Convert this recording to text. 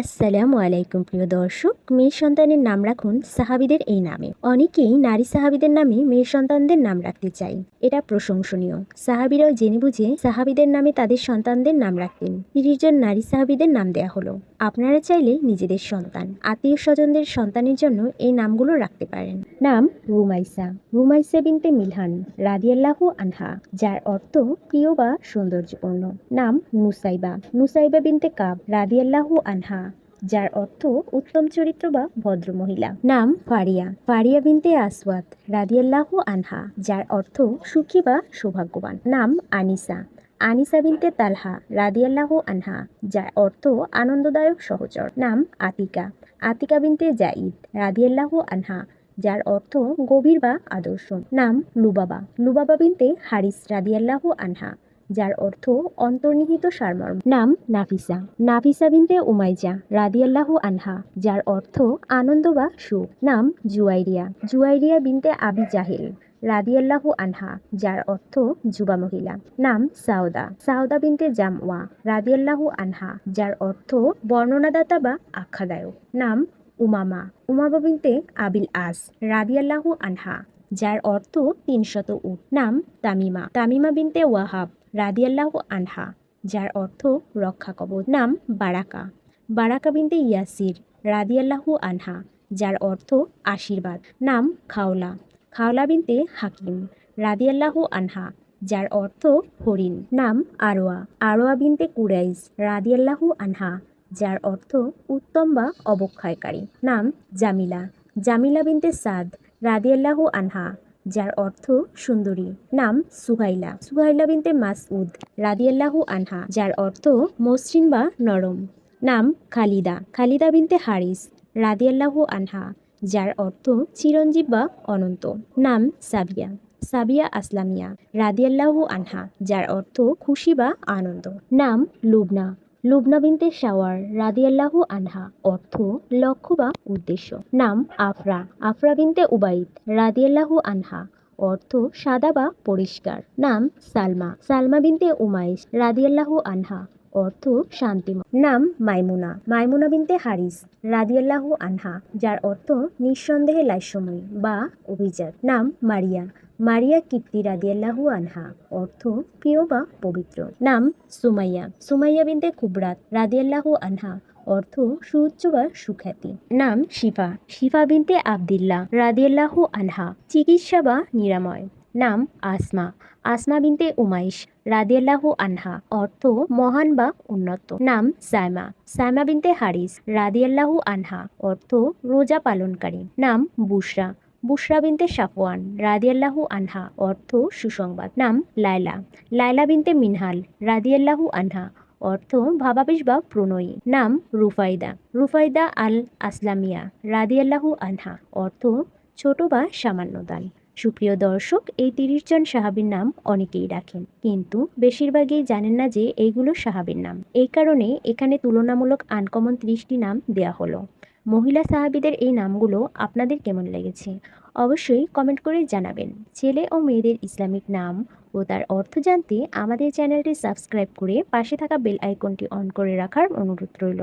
আসসালামু আলাইকুম প্রিয় দর্শক, মেয়ে সন্তানের নাম রাখুন সাহাবিদের এই নামে। অনেকেই নারী সাহাবিদের নামে মেয়ে সন্তানদের নাম রাখতে চাই এটা প্রশংসনীয়। সাহাবিরাও জেনে বুঝে সাহাবিদের নামে তাদের সন্তানদের নাম রাখতেন। তিরিশ জন নারী সাহাবিদের নাম দেয়া হলো। আপনারা চাইলে নিজেদের সন্তান আত্মীয় স্বজনদের সন্তানের জন্য এই নামগুলো রাখতে পারেন। নাম রুমাইসা। রুমাইসা বিনতে মিলহান রাদিয়াল্লাহু আনহা, যার অর্থ প্রিয় বা সৌন্দর্যপূর্ণ। নাম নুসাইবা। নুসাইবা বিনতে কাব রাদিয়াল্লাহু আনহা। যার অর্থ উত্তম চরিত্র বা ভদ্র মহিলা। নাম ফারিয়া। ফারিয়া বিনতে আসওয়াদ রাদিয়াল্লাহু আনহা, যার অর্থ সুখী বা সৌভাগ্যবান। নাম আনিসা। আনিসা বিনতে তালহা রাদিয়াল্লাহু আনহা, যার অর্থ আনন্দদায়ক সহচর। নাম আতিকা। আতিকা বিনতে জাইদ রাদিয়াল্লাহু আনহা, যার অর্থ গভীর বা আদর্শ। নাম লুবাবা। লুবাবা বিনতে হারিস রাদিয়াল্লাহু আনহা যার অর্থ অন্তর্নিহিত সারমর্ম। নাম নাফিসা নাফিসা বিনতে উমাইজা রাদিয়াল্লাহু আনহা, যার অর্থ আনন্দ বা সুখ। নাম জুয়াইরিয়া। জুয়াইরিয়া বিনতে আবি জাহেল রাদিয়াল্লাহু আনহা, যার অর্থ যুবা মহিলা। নাম সাউদা সাউদা বিনতে জামওয়া রাদিয়াল্লাহু আনহা, যার অর্থ বর্ণনাদাতা বা আখ্যাদায়ক। নাম উমামা। উমামা বিনতে আবিল আস রাদিয়াল্লাহু আনহা যার অর্থ তিনশত উট। নাম তামিমা। তামিমা বিনতে ওয়াহাব রাদিয়াল্লাহু আনহা, যার অর্থ রক্ষা কবচ নাম বারাকা। বারাকা বিনতে ইয়াসির রাদিয়াল্লাহু আনহা, যার অর্থ আশীর্বাদ। নাম খাওলা। খাওলা বিনতে হাকিম রাদিয়াল্লাহু আনহা, যার অর্থ হরিণ। নাম আরোয়া। আরোয়া বিনতে কুরাইজ রাদিয়াল্লাহু আনহা, যার অর্থ উত্তম বা অবক্ষয়কারী। নাম জামিলা। জামিলা বিনতে সাদ রাদিয়াল্লাহু আনহা, যার অর্থ সুন্দরী। নাম সুহাইলা। সুহাইলা বিনতে মাসউদ, রাদিয়াল্লাহু আনহা, যার অর্থ মসৃণ বা নরম। নাম খালিদা। খালিদা বিনতে হারিস, রাদিয়াল্লাহু আনহা, যার অর্থ চিরঞ্জীব বা অনন্ত। নাম সাবিয়া। সাবিয়া আসলামিয়া, রাদিয়াল্লাহু আনহা, যার অর্থ খুশি বা আনন্দ। নাম লুবনা। লুবনা বিনতে শাওয়ার রাদিয়াল্লাহু আনহা, অর্থ লক্ষ্য বা উদ্দেশ্য। নাম আফরা আফরা বিনতে উবাইদ রাদিয়াল্লাহু আনহা, অর্থ সাদা বা পরিষ্কার। নাম সালমা সালমা বিনতে উমাইশ রাদিয়াল্লাহু আনহা। অর্থ শান্তিময়। নাম মাইমুনা। মাইমুনা বিনতে হারিস রাদিয়াল্লাহু আনহা, যার অর্থ নিঃসন্দেহে লাইসময়ী বা অভিজাত। নাম মারিয়া। মারিয়া কীর্তি রাদিয়াল্লাহু আনহা, অর্থ প্রিয় বা পবিত্র। নাম সুমাইয়া। সুমাইয়া বিনতে কুবরাত রাদিয়াল্লাহু আনহা, অর্থ সুউচ্চ বা সুখ্যাতি। নাম শিফা। শিফা বিনতে আবদিল্লা রাদিয়াল্লাহু আনহা, চিকিৎসা বা নিরাময়। নাম আসমা। আসমা বিনতে উমাইশ রাদিয়াল্লাহু আনহা, অর্থ মহান বা উন্নত। নাম সাইমা। সাইমা বিনতে হারিস রাদিয়াল্লাহু আনহা, অর্থ রোজা পালনকারী। নাম বুশরা। বুশরা বিনতে সাফওয়ান রাদিয়াল্লাহু আনহা, অর্থ সুসংবাদ। নাম লায়লা। লায়লা বিনতে মিনহাল রাদিয়াল্লাহু আনহা, অর্থ ভাবাবেশ বা প্রণয়ী। নাম রুফাইদা। রুফাইদা আল আসলামিয়া রাদিয়াল্লাহু আনহা, অর্থ ছোট বা সামান্য দান। সুপ্রিয় দর্শক, এই তিরিশ জন সাহাবীর নাম অনেকেই রাখেন। কিন্তু বেশিরভাগই জানেন না যে এইগুলো সাহাবীর নাম। এই কারণে এখানে তুলনামূলক আনকমন ত্রিশটি নাম দেয়া হলো। মহিলা সাহাবীদের এই নামগুলো আপনাদের কেমন লেগেছে? অবশ্যই কমেন্ট করে জানাবেন। ছেলে ও মেয়েদের ইসলামিক নাম ও তার অর্থ জানতে আমাদের চ্যানেলটি সাবস্ক্রাইব করে পাশে থাকা বেল আইকনটি অন করে রাখার অনুরোধ রইল।